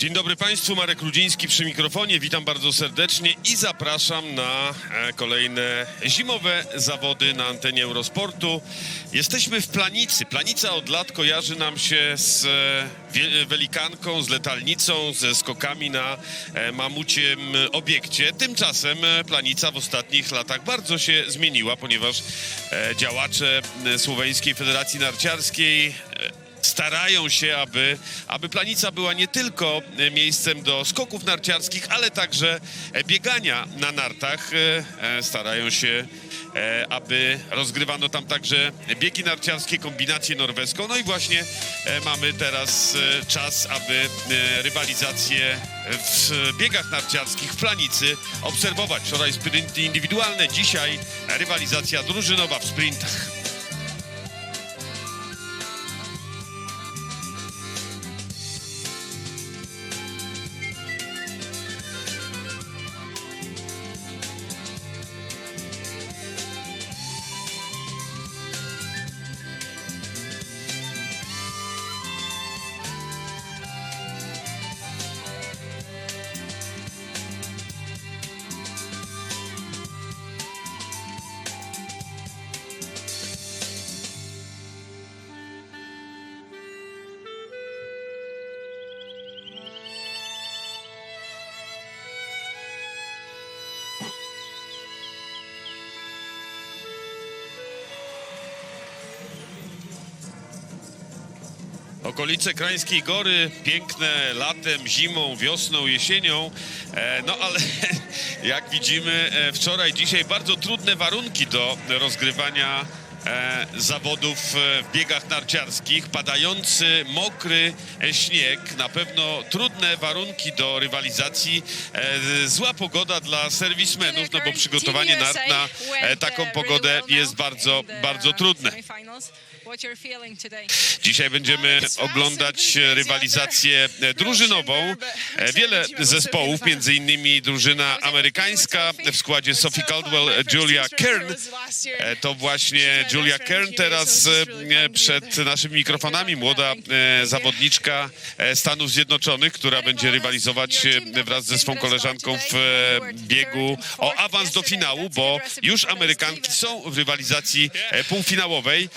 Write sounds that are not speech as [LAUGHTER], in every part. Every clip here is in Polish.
Dzień dobry Państwu, Marek Rudziński przy mikrofonie. Witam bardzo serdecznie i zapraszam na e, kolejne zimowe zawody na antenie Eurosportu. Jesteśmy w Planicy. Planica od lat kojarzy nam się z e, welikanką, z letalnicą, ze skokami na e, mamuciem obiekcie. Tymczasem Planica w ostatnich latach bardzo się zmieniła, ponieważ działacze Słoweńskiej Federacji Narciarskiej starają się, aby, aby Planica była nie tylko e, miejscem do skoków narciarskich, ale także e, biegania na nartach. E, Starają się, aby rozgrywano tam także biegi narciarskie, kombinację norweską. No i właśnie mamy teraz czas, aby rywalizację w biegach narciarskich w Planicy obserwować. Wczoraj sprinty indywidualne, dzisiaj rywalizacja drużynowa w sprintach. Okolice Krańskiej Gory, piękne latem, zimą, wiosną, jesienią, e, no ale [LAUGHS] jak widzimy e, wczoraj, dzisiaj bardzo trudne warunki do rozgrywania e, zawodów w biegach narciarskich, padający, mokry śnieg, na pewno trudne warunki do rywalizacji, zła pogoda dla serwismenów, no bo przygotowanie nart na taką pogodę jest bardzo, bardzo trudne. Dzisiaj będziemy oglądać rywalizację drużynową. E, Wiele zespołów, między innymi drużyna amerykańska w składzie Sophie Caldwell, Julia Kern. E, To właśnie Julia Kern teraz e, przed naszymi mikrofonami, młoda e, zawodniczka e, Stanów Zjednoczonych, która będzie rywalizować e, wraz ze swą koleżanką w e, biegu o awans do finału, bo już Amerykanki są w rywalizacji e, półfinałowej.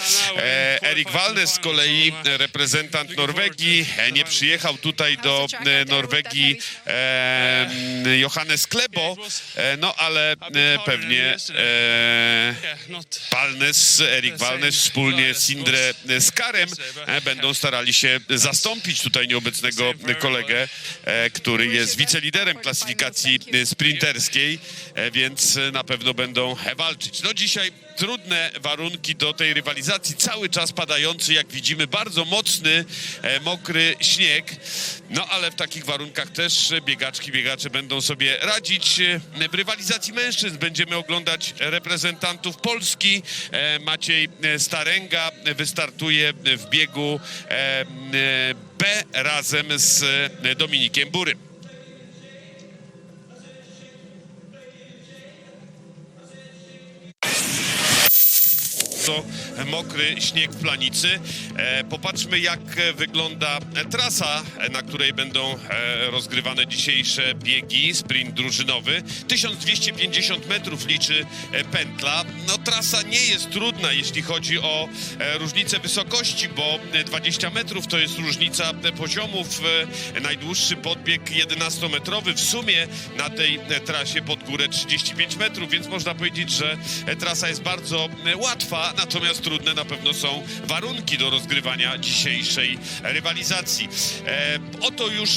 E, Erik Walnes z kolei, e, reprezentant Norwegii, e, nie przyjechał tutaj do Norwegii Johannes Klebo, no ale pewnie Walnes, Erik Walnes wspólnie z Indre Skarem będą starali się zastąpić tutaj nieobecnego kolegę, który jest wiceliderem klasyfikacji sprinterskiej, więc na pewno będą walczyć. No dzisiaj trudne warunki do tej rywalizacji, cały czas padający, jak widzimy, bardzo mocny, e, mokry śnieg. No ale w takich warunkach też biegaczki, biegacze będą sobie radzić. E, W rywalizacji mężczyzn będziemy oglądać reprezentantów Polski. E, Maciej Starenga wystartuje w biegu B razem z Dominikiem Burym. Bardzo mokry śnieg w planicy. E, popatrzmy, jak wygląda trasa, e, na której będą e, rozgrywane dzisiejsze biegi, sprint drużynowy. 1250 metrów liczy pętla. No, trasa nie jest trudna, jeśli chodzi o różnicę wysokości, bo e, 20 metrów to jest różnica poziomów. Najdłuższy podbieg 11-metrowy. W sumie na tej trasie pod górę 35 metrów, więc można powiedzieć, że trasa jest bardzo e, natomiast trudne na pewno są warunki do rozgrywania dzisiejszej rywalizacji. E, oto już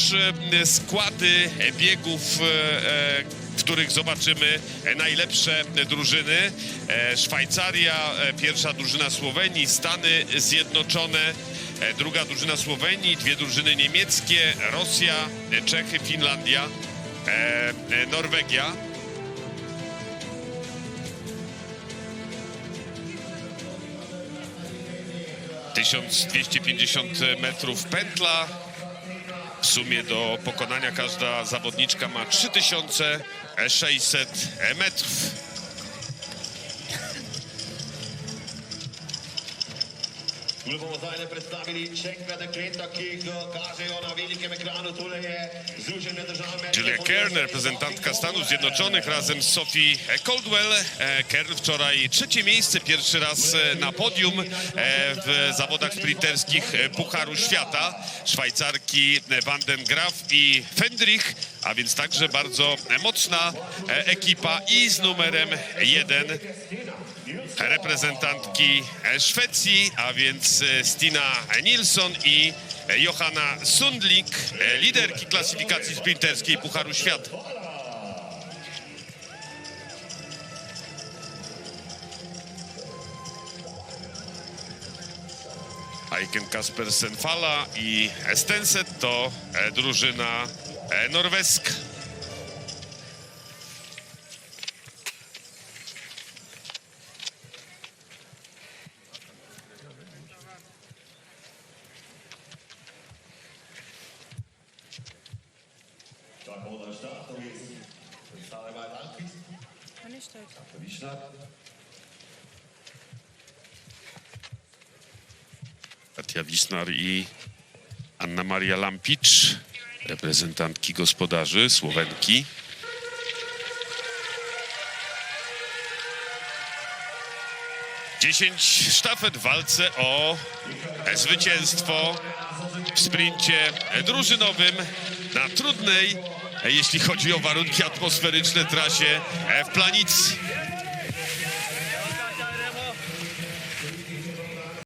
e, składy biegów, e, e, w których zobaczymy e, najlepsze drużyny. E, Szwajcaria, e, pierwsza drużyna Słowenii, Stany Zjednoczone, e, druga drużyna Słowenii, dwie drużyny niemieckie, Rosja, e, Czechy, Finlandia, e, e, Norwegia. Tysiąc dwieście pięćdziesiąt metrów pętla. W sumie do pokonania każda zawodniczka ma 3600 metrów. Klubovo zajedno predstavili Čekveda Kleta, ki kaže na velikem ekranu. Tole je Združene države. Julia Kern, reprezentantka Stanów Zjednoczonych razem z Sophie Caldwell. Kern wczoraj trzecie miejsce, pierwszy raz na podium w zawodach sprinterskich Pucharu Świata. Szwajcarki Van den Graaf i Fendrich, a więc także bardzo mocna ekipa i z numerem jeden reprezentantki e, Szwecji, a więc e, Stina Nilsson i e, Johanna Sundlik, liderki klasyfikacji sprinterskiej Pucharu Świata. Aiken Kaspersen Fala i Stenset to drużyna norweska. Onder de start. Dan staan er bij het aankies. Understood. Wiesla. Katia Wisnar i Anna Maria Lampicz, reprezentantki gospodarzy, Słowenki. Dziesięć sztafet w walce o zwycięstwo w sprincie drużynowym na trudnej, jeśli chodzi o warunki atmosferyczne, trasie w Planicy.